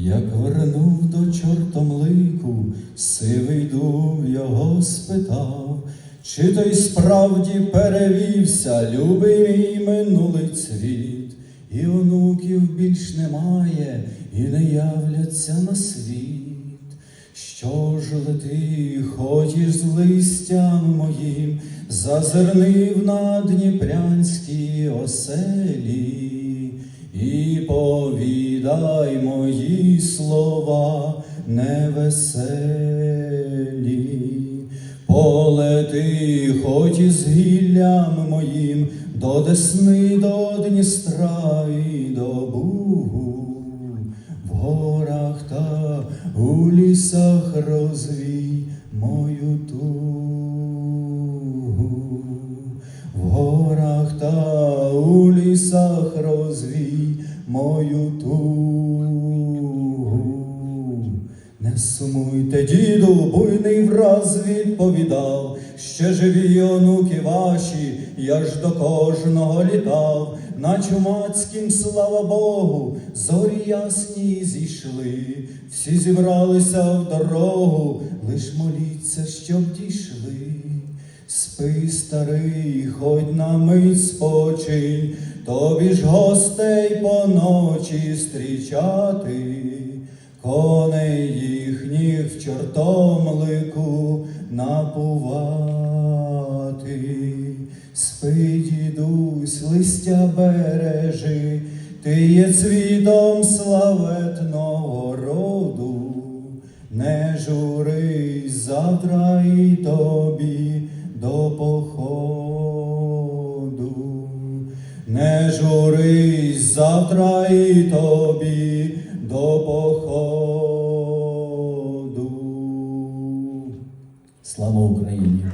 Як вернув до чортомлику, сивий дув його спитав, чи той справді перевівся, любий мій минулий цвіт, і онуків більш немає, і не являться на світ. Що ж лети, ходиш з листям моїм, зазирнив на дніпрянські оселі, і повідай мої слова невеселі. Полети, хоч із гіллям моїм, до Десни, до Дністра і до Бугу, в горах та у лісах розвій мою тугу, лісах розвій мою тугу. Не сумуйте, діду, буйний враз відповідав, ще живі онуки ваші, я ж до кожного літав, на чумацькім, слава Богу, зорі ясні зійшли, всі зібралися в дорогу, лиш моліться, щоб дійшли. Спи, старий, хоть на мить спочинь, тобі ж гостей поночі стрічати, коней їхніх в чортомлику напувати. Спи, дідусь, листя бережи, ти є цвітом славетного роду, не журись завтра і тобі до походу, не журись завтра і тобі до походу. Слава Україні!